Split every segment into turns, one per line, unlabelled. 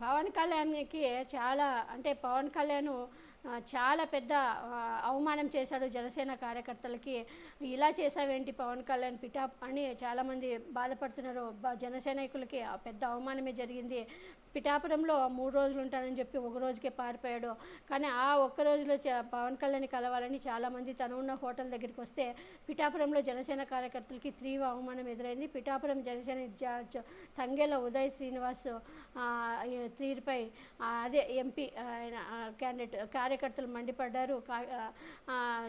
పవన్ కళ్యాణ్కి చాలా అంటే పవన్ కళ్యాణ్ చాలా పెద్ద అవమానం చేశాడు జనసేన కార్యకర్తలకి. ఇలా చేసావేంటి పవన్ కళ్యాణ్ పిటాప్ అని చాలామంది బాధపడుతున్నారు. జనసేనాయకులకి పెద్ద అవమానమే జరిగింది. పిఠాపురంలో మూడు రోజులు ఉంటానని చెప్పి ఒక రోజుకే పారిపోయాడు. కానీ ఆ ఒక్క రోజులో పవన్ కళ్యాణ్ కలవాలని చాలామంది తను ఉన్న హోటల్ దగ్గరికి వస్తే పిఠాపురంలో జనసేన కార్యకర్తలకి తీవ్ర అవమానం ఎదురైంది. పిఠాపురం జనసేన ఇన్ఛార్జ్ తంగేల ఉదయ్ శ్రీనివాస్ తీరుపై అదే ఎంపీ ఆయన క్యాండిడేట్ కార్యకర్తలు మండిపడ్డారు.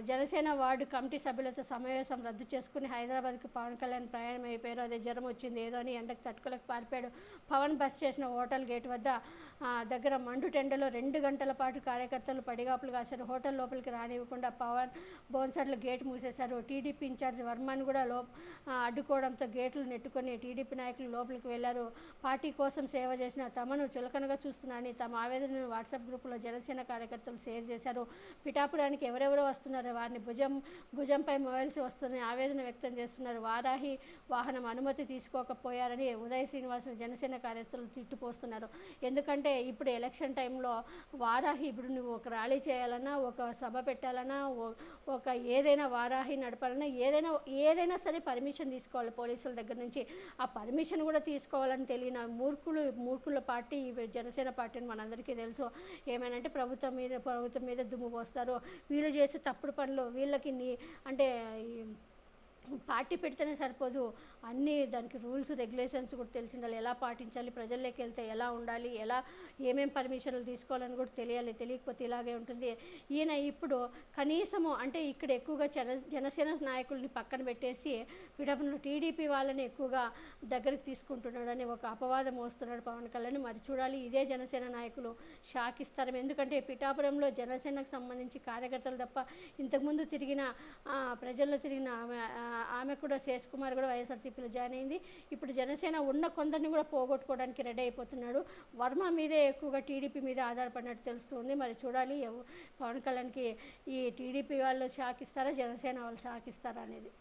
జనసేన వార్డు కమిటీ సభ్యులతో సమావేశం రద్దు చేసుకుని హైదరాబాద్కి పవన్ కళ్యాణ్ ప్రయాణం అయిపోయారు అదే జ్వరం వచ్చింది. ఏదో అని ఎండకు తట్టుకోలేక పారిపోయాడు. పవన్ బస్ చేసిన హోటల్ గేట్ వద్ద దగ్గర మండు టెండలో రెండు గంటల పాటు కార్యకర్తలు పడిగాపులు కాశారు. హోటల్ లోపలికి రానివ్వకుండా పవన్ బౌన్సర్లు గేట్ మూసేశారు. టీడీపీ ఇన్ఛార్జ్ వర్మని కూడా లో అడ్డుకోవడంతో గేట్లు నెట్టుకొని టీడీపీ నాయకులు లోపలికి వెళ్ళారు పార్టీ కోసం సేవ చేసిన తమను చులకనగా చూస్తున్నారని తమ ఆవేదనను వాట్సాప్ గ్రూపులో జనసేన కార్యకర్తలు షేర్ చేశారు. పిఠాపురానికి ఎవరెవరు వస్తున్నారు. వారిని భుజం భుజంపై మోయాల్సి వస్తుందని ఆవేదన వ్యక్తం చేస్తున్నారు. వారాహి వాహనం అనుమతి తీసుకోకపోయారని ఉదయ్ శ్రీనివాస జనసేన కార్యకర్తలు తిట్టుపోస్తున్నారు. ఎందుకంటే ఇప్పుడు ఎలక్షన్ టైంలో వారాహి ఇప్పుడు నువ్వు ఒక ర్యాలీ చేయాలన్నా ఒక సభ పెట్టాలన్నా ఒక ఏదైనా వారాహి నడపాలన్నా ఏదైనా ఏదైనా సరే పర్మిషన్ తీసుకోవాలి పోలీసుల దగ్గర నుంచి. ఆ పర్మిషన్ కూడా తీసుకోవాలని తెలియని మూర్ఖులు మూర్ఖుల పార్టీ జనసేన పార్టీ అని మనందరికీ తెలుసు. ఏమైనా అంటే ప్రభుత్వం మీద ప్రభుత్వం మీద దుమ్ము పోస్తారు వీళ్ళు చేసే తప్పుడు పనులు వీళ్ళకి నీ అంటే పార్టీ పెడితేనే సరిపోదు. అన్ని దానికి రూల్స్ రెగ్యులేషన్స్ కూడా తెలిసి ఉండాలి ఎలా పాటించాలి ప్రజల్లోకి వెళ్తే ఎలా ఉండాలి ఎలా ఏమేం పర్మిషన్లు తీసుకోవాలని కూడా తెలియాలి. తెలియకపోతే ఇలాగే ఉంటుంది. ఈయన ఇప్పుడు కనీసము అంటే ఇక్కడ ఎక్కువగా జన జనసేన నాయకుల్ని పక్కన పెట్టేసి పిడపను టీడీపీ వాళ్ళని ఎక్కువగా దగ్గరికి తీసుకుంటున్నాడని ఒక అపవాదం వస్తున్నాడు పవన్ కళ్యాణ్. మరి చూడాలి ఇదే జనసేన నాయకులు షాక్ ఇస్తారు ఎందుకంటే పిఠాపురంలో జనసేనకు సంబంధించి కార్యకర్తలు తప్ప ఇంతకుముందు తిరిగిన ప్రజల్లో తిరిగిన ఆమె కూడా శేష్ కుమార్ కూడా వైఎస్ఆర్సీపీలో జాయిన్ అయింది. ఇప్పుడు జనసేన ఉన్న కొందరిని కూడా పోగొట్టుకోవడానికి రెడీ అయిపోతున్నాడు. వర్మ మీదే ఎక్కువగా టీడీపీ మీద ఆధారపడినట్టు తెలుస్తుంది. మరి చూడాలి పవన్ కళ్యాణ్కి ఈ టీడీపీ వాళ్ళు షాక్ ఇస్తారా జనసేన వాళ్ళు షాక్ ఇస్తారా అనేది.